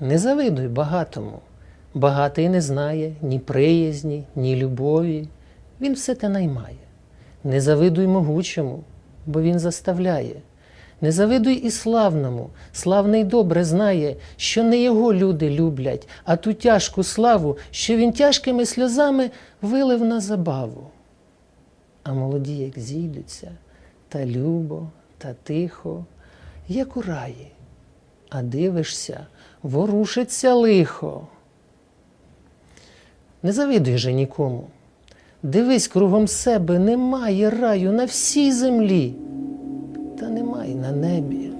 Не завидуй багатому. Багатий не знає ні приязні, ні любові. Він все те наймає. Не завидуй могучому, бо він заставляє. Не завидуй і славному. Славний добре знає, що не його люди люблять, а ту тяжку славу, що він тяжкими сльозами вилив на забаву. А молоді, як зійдуться, та любо, та тихо, як у раї, а дивишся, ворушиться лихо. Не завидуй же нікому. Дивись кругом себе, немає раю на всій землі, та немає на небі.